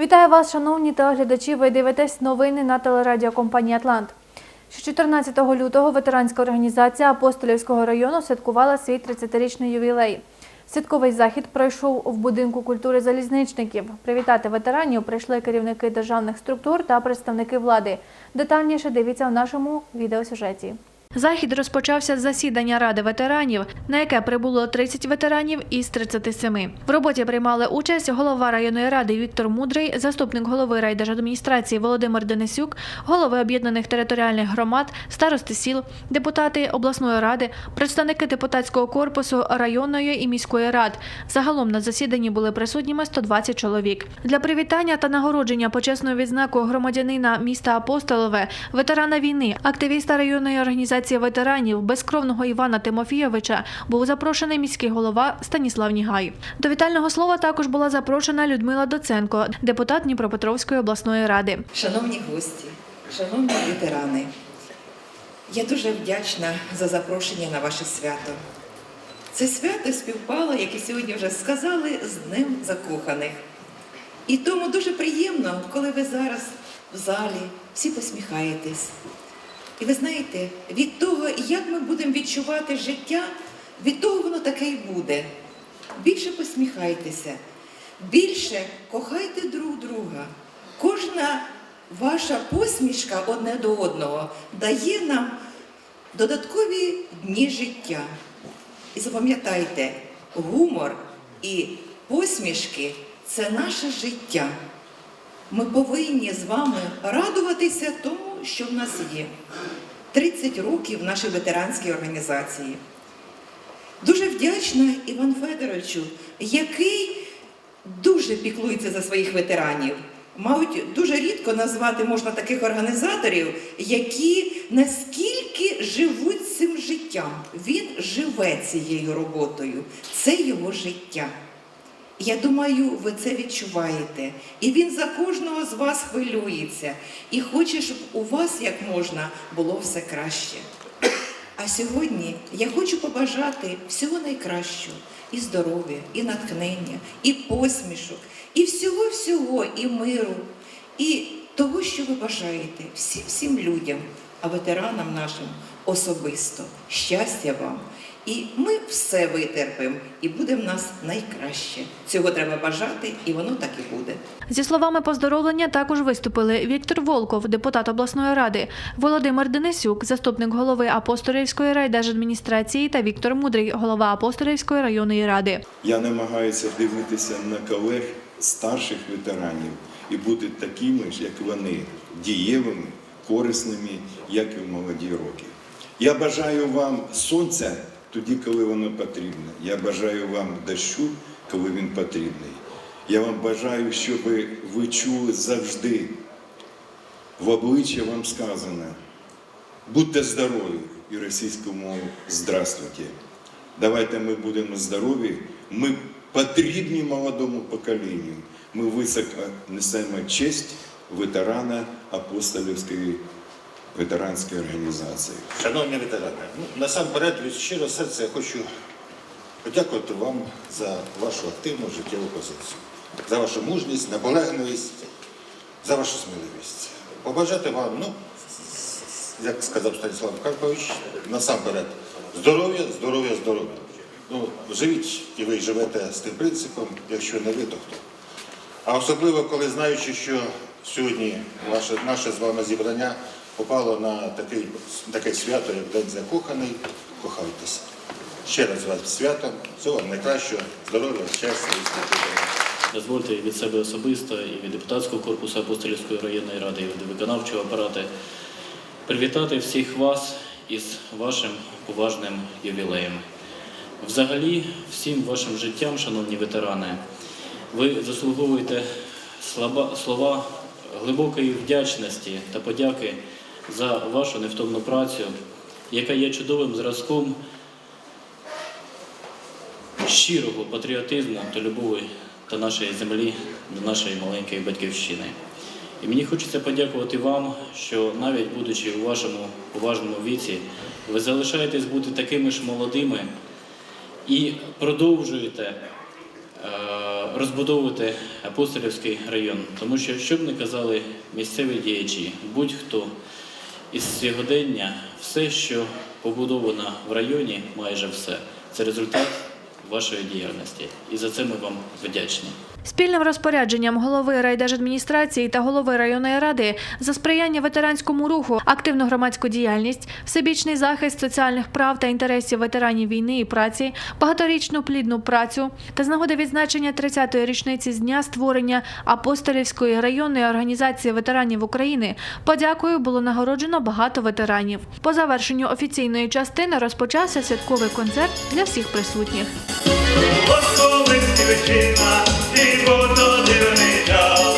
Вітаю вас, шановні телеглядачі. Ви дивитесь новини на телерадіокомпанії Атлант. Ще 14 лютого ветеранська організація Апостолівського району святкувала свій 30-річний ювілей. Святковий захід пройшов в будинку культури залізничників. Привітати ветеранів прийшли керівники державних структур та представники влади. Детальніше дивіться в нашому відеосюжеті. Захід розпочався з засідання Ради ветеранів, на яке прибуло 30 ветеранів із 37. В роботі приймали участь голова районної ради Віктор Мудрий, заступник голови райдержадміністрації Володимир Денисюк, голови об'єднаних територіальних громад, старости сіл, депутати обласної ради, представники депутатського корпусу районної і міської рад. Загалом на засіданні були присутніми 120 чоловік. Для привітання та нагородження почесною відзнакою громадянина міста Апостолове, ветерана війни, активіста районної організації ветеранів безкровного Івана Тимофійовича був запрошений міський голова Станіслав Нігай. До вітального слова також була запрошена Людмила Доценко, депутат Дніпропетровської обласної ради. Шановні гості, шановні ветерани, я дуже вдячна за запрошення на ваше свято. Це свято співпало, як і сьогодні вже сказали, з Днем Закоханих. І тому дуже приємно, коли ви зараз в залі всі посміхаєтесь. І ви знаєте, від того, як ми будемо відчувати життя, від того воно таке й буде. Більше посміхайтеся, більше кохайте друг друга. Кожна ваша посмішка одне до одного дає нам додаткові дні життя. І запам'ятайте, гумор і посмішки це наше життя. Ми повинні з вами радуватися тому, що в нас є. 30 років нашій ветеранській організації. Дуже вдячна Іван Федоровичу, який дуже піклується за своїх ветеранів. Мабуть, дуже рідко назвати можна таких організаторів, які наскільки живуть цим життям. Він живе цією роботою. Це його життя. Я думаю, ви це відчуваєте. І він за кожного з вас хвилюється і хоче, щоб у вас як можна було все краще. А сьогодні я хочу побажати всього найкращого і здоров'я, і натхнення, і посмішок, і всього-всього, і миру, і того, що ви бажаєте всім всім людям, а ветеранам нашим особисто. Щастя вам! І ми все витерпимо, і буде в нас найкраще. Цього треба бажати, і воно так і буде. Зі словами поздоровлення також виступили Віктор Волков, депутат обласної ради, Володимир Денисюк, заступник голови Апостолівської райдержадміністрації та Віктор Мудрий, голова Апостолівської районної ради. Я намагаюся дивитися на колег старших ветеранів і бути такими ж, як вони, дієвими, корисними, як і в молоді роки. Я бажаю вам сонця тоді, коли воно потрібне. Я бажаю вам дощу, коли він потрібний. Я вам бажаю, щоб ви чули завжди в обличчя вам сказано. Будьте здорові і російською мовою здравствуйте. Давайте ми будемо здорові. Ми потрібні молодому поколінню. Ми високо несемо честь ветерана апостолівської ветеранської організації. Шановні ветерани, ну, насамперед від щирого серця я хочу подякувати вам за вашу активну життєву позицію, за вашу мужність, наполегливість, за вашу сміливість. Побажати вам, ну, як сказав Станіслав Карпович, насамперед здоров'я, здоров'я, здоров'я. Ну, живіть і ви живете з тим принципом, якщо не ви, то хто. А особливо, коли знаючи, що сьогодні ваше, наше з вами зібрання попало на такий, таке свято, як День Закоханий, кохайтеся. Ще раз вас з святом, всього найкращого, здоров'я, щастя і спокійного. Дозвольте від себе особисто і від депутатського корпусу Апостолівської районної ради, і від виконавчого апарату привітати всіх вас із вашим поважним ювілеєм. Взагалі, всім вашим життям, шановні ветерани, ви заслуговуєте слова глибокої вдячності та подяки за вашу невтомну працю, яка є чудовим зразком щирого патріотизму та любові до нашої землі, до нашої маленької батьківщини. І мені хочеться подякувати вам, що навіть будучи у вашому поважному віці, ви залишаєтесь бути такими ж молодими і продовжуєте е, розбудовувати апостолівський район. Тому що, що б не казали місцеві діячі, будь-хто із сьогодення, все, що побудовано в районі, майже все, це результат вашої діяльності. І за це ми вам вдячні. Спільним розпорядженням голови райдержадміністрації та голови районної ради за сприяння ветеранському руху, активну громадську діяльність, всебічний захист соціальних прав та інтересів ветеранів війни і праці, багаторічну плідну працю та з нагоди відзначення 30-ї річниці з дня створення апостолівської районної організації ветеранів України. Подякою було нагороджено багато ветеранів. По завершенню офіційної частини розпочався святковий концерт для всіх присутніх. Осколиські дівчина і вододивний час.